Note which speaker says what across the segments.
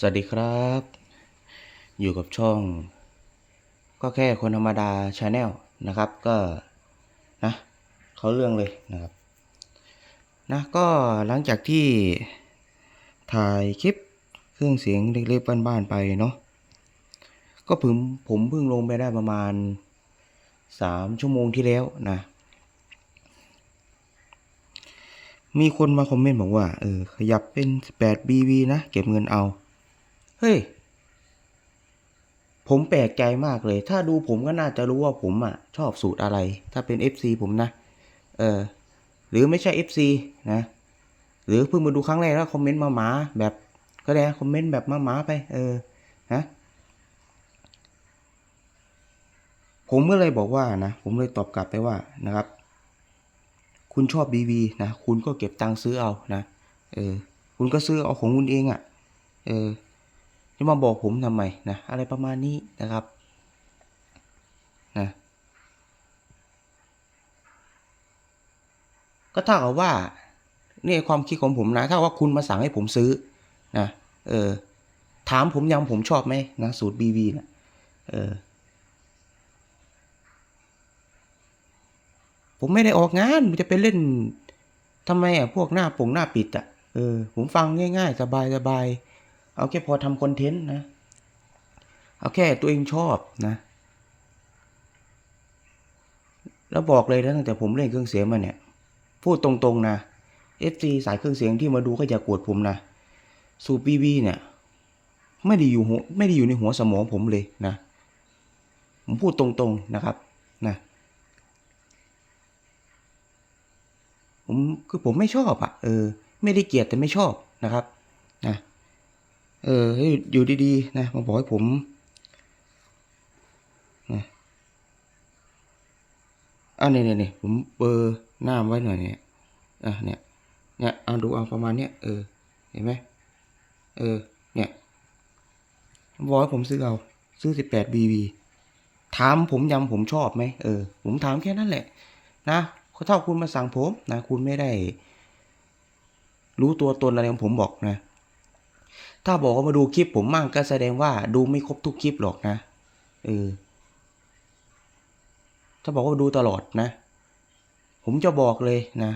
Speaker 1: สวัสดีครับ อยู่กับช่อง ก็แค่คนธรรมดาชาแนลนะครับก็นะเขาเรื่องเลยนะครับนะก็หลังจากที่ถ่ายคลิปเครื่องเสียงเล็กๆบ้านๆไปเนาะก็ผมผมเพิ่งลงไปได้ประมาณสามชั่วโมงที่แล้วนะ มีคนมาคอมเมนต์บอกว่าเออขยับเป็น 18 BV นะ เก็บเงินเอา เฮ้ย ผมแปลกใจมากเลย ถ้าดูผมก็น่าจะรู้ว่าผมอะ ชอบสูตรอะไร ถ้าเป็น FC ผมนะ เออ หรือไม่ใช่ FC นะ หรือเพิ่งมาดูครั้งแรกแล้วคอมเมนต์มาหมาแบบก็ได้คอมเมนต์แบบมาหมาไป เออ นะผมก็เลยบอกว่านะ ผมเลยตอบกลับไปว่านะครับ คุณชอบ BV นะ คุณก็เก็บตังค์ซื้อเอานะ เออ คุณก็ซื้อเอาของคุณเองอะ่ะ เออ จะมาบอกผมทำไมนะอะไรประมาณนี้นะครับนะก็เท่ากับว่านี่ความคิดของผมนะ ถ้าว่าคุณมาสั่งให้ผมซื้อนะเออถามผมยังผมชอบไหมนะสูตร BV นะเออผมไม่ได้ออกงานผมจะไปเล่นทำไมอะพวกหน้าปงหน้าปิดอะเออผมฟังง่ายๆ สบายสบาย เอาแค่พอทำคอนเทนต์นะ เอาแค่ตัวเองชอบนะ แล้วบอกเลยนะตั้งแต่ผมเล่นเครื่องเสียงมาเนี่ย พูดตรงๆนะ FC สายเครื่องเสียงที่มาดูก็อย่ากโกรธผมนะ สูบบีบีเนี่ย ไม่ได้อยู่หัวไม่ได้อยู่ในหัวสมองผมเลยนะ ผมพูดตรงๆนะครับนะผมคือผมไม่ชอบอะเออ ไม่ได้เกลียดแต่ไม่ชอบนะครับ เออให้อยู่ดีๆนะมาบอกให้ผมนะอ่าเนี่ยเนี่ยเนี่ผมเบอร์หน้าไว้หน่อยเนี่ยอะเนี่ยเนี่ยเอาดูเอาประมาณเนี้ยเออเห็นไหมเออเนี่ยบอกให้ผมซื้อเอาซื้อสิบแปดบีบีถามผมยำผมชอบไหมเออ ผมถามแค่นั้นแหละ นะถ้าคุณมาสั่งผมนะ คุณไม่ได้ รู้ตัวตนอะไรของผมบอกนะ ถ้าบอกว่ามาดูคลิปผมมั่งก็แสดงว่าดูไม่ครบทุกคลิปหรอกนะเออถ้าบอกว่าดูตลอดนะ ผมจะบอกเลยนะ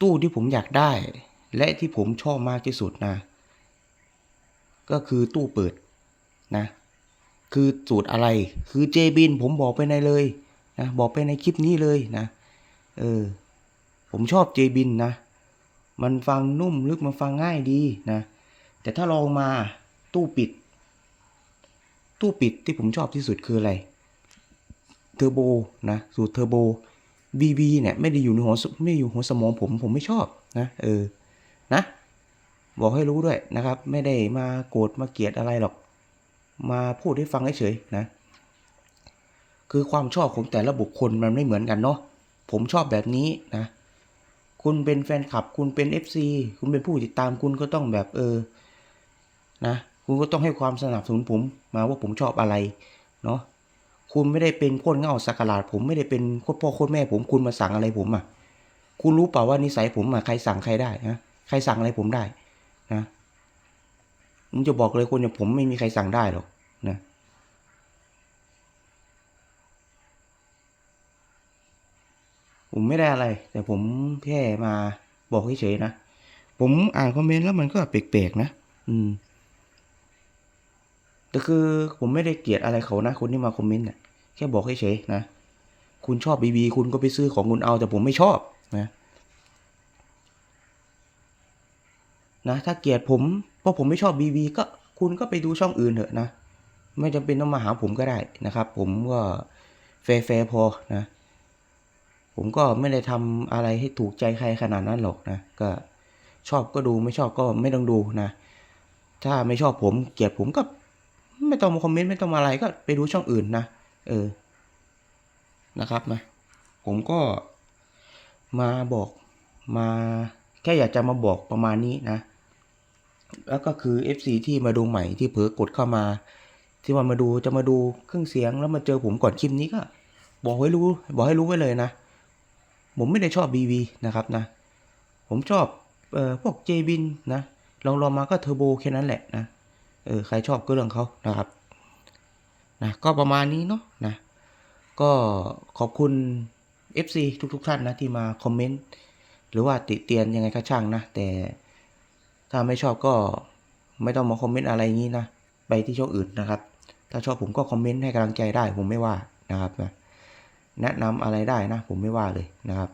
Speaker 1: ตู้ที่ผมอยากได้ และที่ผมชอบมากที่สุดนะ ก็คือตู้เปิดนะ คือสูตรอะไรคือเจบินผมบอกไปในเลยนะบอกไปในคลิปนี้เลยนะเออผมชอบเจบินนะ มันฟังนุ่มลึกมันฟังง่ายดีนะ แต่ถ้าลองมาตู้ปิด ตู้ปิดที่ผมชอบที่สุดคืออะไรเทอร์โบนะสูตรเทอร์โบ BB เนี่ยไม่ได้อยู่ในหัวสไม่อยู่หัวสมองผมผมไม่ชอบนะเออนะบอกให้รู้ด้วยนะครับ ไม่ได้มาโกรธมาเกลียดอะไรหรอก มาพูดให้ฟังเฉยๆนะ คือความชอบของแต่ละบุคคลมันไม่เหมือนกันเนาะผมชอบแบบนี้นะ คุณเป็นแฟนคลับ คุณเป็น FC คุณเป็นผู้ติดตามคุณก็ต้องแบบเออนะคุณก็ต้องให้ความสนับสนุนผมมาว่าผมชอบอะไรเนาะคุณไม่ได้เป็นโคตรเง่าสักการาดผมไม่ได้เป็นโคตรพ่อโคตรแม่ผมคุณมาสั่งอะไรผมอะคุณรู้เปล่าว่านิสัยผมอะใครสั่งใครได้นะใครสั่งอะไรผมได้นะผมจะบอกเลยคนอย่างผมไม่มีใครสั่งได้หรอกนะ ผมไม่ได้อะไร แต่ผมแค่มาบอกเฉยๆนะ ผมอ่านคอมเมนต์แล้วมันก็แปลกๆนะ อืมแต่คือผมไม่ได้เกลียดอะไรเขานะคนที่มาคอมเมนต์น่ะแค่บอกเฉยๆนะ คุณชอบบีบีคุณก็ไปซื้อของคุณเอา แต่ผมไม่ชอบนะ นะ ถ้าเกลียดผมเพราะผมไม่ชอบบีบีก็คุณก็ไปดูช่องอื่นเถอะนะ ไม่จำเป็นต้องมาหาผมก็ได้นะครับ ผมก็แฟร์ๆพอนะ ผมก็ไม่ได้ทำอะไรให้ถูกใจใครขนาดนั้นหรอกนะ ก็ชอบก็ดูไม่ชอบก็ไม่ต้องดูนะ ถ้าไม่ชอบผมเกลียดผมก็ไม่ต้องมาคอมเมนต์ไม่ต้องมาอะไรก็ไปดูช่องอื่นนะ เออ นะครับนะ ผมก็มาบอกมาแค่อยากจะมาบอกประมาณนี้นะ แล้วก็คือ FC ที่มาดูใหม่ที่เผลอกดเข้ามา ที่ว่ามาดูจะมาดูเครื่องเสียงแล้วมาเจอผมก่อนคลิปนี้ก็ บอกให้รู้ บอกให้รู้ไว้เลยนะ ผมไม่ได้ชอบ BV นะครับนะ ผมชอบเอ่อพวก j b i n นะลองลองมาก็เทอร์โบแค่นั้นแหละนะเออใครชอบก็เรื่องเขานะครับนะก็ประมาณนี้เนาะนะก็ขอบคุณ FC ทุกๆท่านนะที่มาคอมเมนต์หรือว่าติเตียนยังไงก็ช่างนะ แต่ถ้าไม่ชอบก็ไม่ต้องมาคอมเมนต์อะไรอย่างนี้นะ ไปที่ช่องอื่นนะครับ ถ้าชอบผมก็คอมเมนต์ให้กำลังใจได้ผมไม่ว่านะครับนะ แนะนำอะไรได้นะ ผมไม่ว่าเลยนะครับ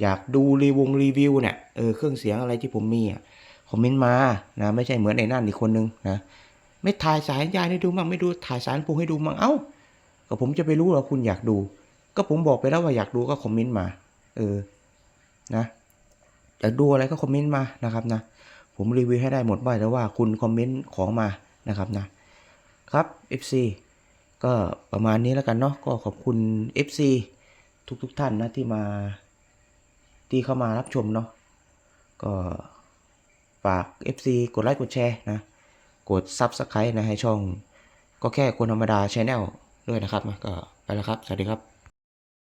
Speaker 1: อยากดูรีวงรีวิวเนี่ยเออเครื่องเสียงอะไรที่ผมมีอะคอมเมนต์มานะไม่ใช่เหมือนไอ้นั่นอีกคนนึงนะไม่ถ่ายสายยายให้ดูมั่งไม่ดูถ่ายสารปูให้ดูมั่งเอ้าก็ผมจะไปรู้หรอคุณอยากดู ก็ผมบอกไปแล้วว่าอยากดูก็คอมเมนต์มา เออนะอยากดูอะไรก็คอมเมนต์มานะครับนะผมรีวิวให้ได้หมดว่าแต่ว่าคุณคอมเมนต์ของมานะครับนะครับ FC ก็ประมาณนี้แล้วกันเนาะก็ขอบคุณ FC ทุกๆทท่านนะที่มาที่เข้ามารับชมเนาะก็ฝาก FC กดไลค์กดแชร์นะกด Subscribe นะให้ช่อง ก็แค่คนธรรมดาช n แนลด้วยนะครับนะก็ไปแล้วครับ สวัสดีครับ